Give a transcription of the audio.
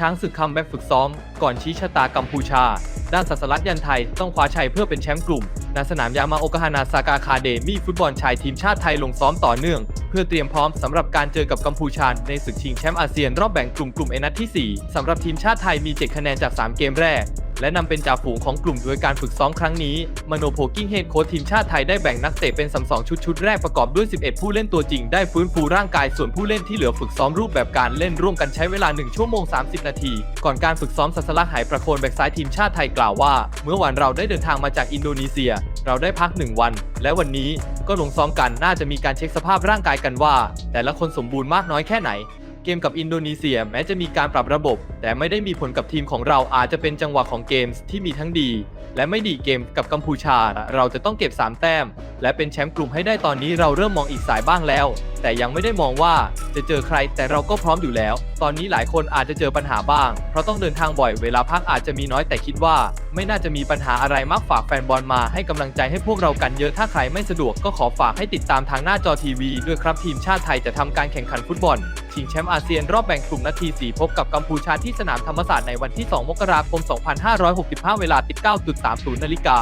ช้างศึกคัมแบ็กฝึกซ้อม ก่อนชี้ชะตากัมพูชา ด้านสัสลักยันไทยต้องคว้าชัยเพื่อเป็นแชมป์กลุ่มณสนามยามาโอกฮานาซากาคาเดมี่ฟุตบอลชายทีมชาติไทยลงซ้อมต่อเนื่อง เพื่อเตรียมพร้อมสำหรับการเจอกับกัมพูชาในศึกชิงแชมป์อาเซียนรอบแบ่งกลุ่มกลุ่มเอนัดที่ 4สำหรับทีมชาติไทยมี 7 คะแนนจาก 3 เกมแรก และนำเป็นจ่าฝูงของกลุ่มโดยการฝึกซ้อมครั้งนี้มโนโพกิ้งเฮดโค้ชทีมชาติไทยได้แบ่งนักเตะเป็นสำสองชุดชุดแรกประกอบด้วย 11 ผู้เล่นตัวจริงได้ฟื้นฟูร่างกายส่วนผู้เล่นที่เหลือฝึกซ้อมรูปแบบการเล่นร่วมกันใช้เวลา 1 ชั่วโมง 30 นาที ก่อนการฝึกซ้อมสัสลักหายประโคนแบ็กซ้ายทีมชาติไทยกล่าวว่า เมื่อวานเราได้เดินทางมาจากอินโดนีเซีย เราได้พัก 1 วัน และวันนี้ก็ลงซ้อมกันน่าจะมีการเช็คสภาพร่างกายกันว่า แต่ละคนสมบูรณ์มากน้อยแค่ไหน เกมกับอินโดนีเซียแม้จะมีการปรับระบบ แต่ไม่ได้มีผลกับทีมของเราอาจจะเป็นจังหวะของเกมส์ที่มีทั้งดี และไม่ดีเกมกับกัมพูชา เราจะต้องเก็บ 3 แต้ม และเป็นแชมป์กลุ่มให้ได้ตอนนี้เราเริ่มมองอีกสายบ้างแล้ว แต่ยังไม่ได้มองว่าจะเจอใครแต่เราก็พร้อมอยู่แล้ว ตอนนี้หลายคนอาจจะเจอปัญหาบ้าง เพราะต้องเดินทางบ่อยเวลาพักอาจจะมีน้อยแต่คิดว่า ไม่น่าจะมีปัญหาอะไรมากฝากแฟนบอลมาให้กำลังใจให้พวกเรากันเยอะถ้าใครไม่สะดวกก็ขอฝากให้ติดตามทางหน้าจอทีวีด้วยครับทีมชาติไทยจะทำการแข่งขันฟุตบอล ชิงแชมป์อาเซียนรอบแบ่งกลุ่มนาที4พบกับกัมพูชาที่สนามธรรมศาสตร์ในวันที่ 2 มกราคม 2565 เวลา 19.30 นาฬิกา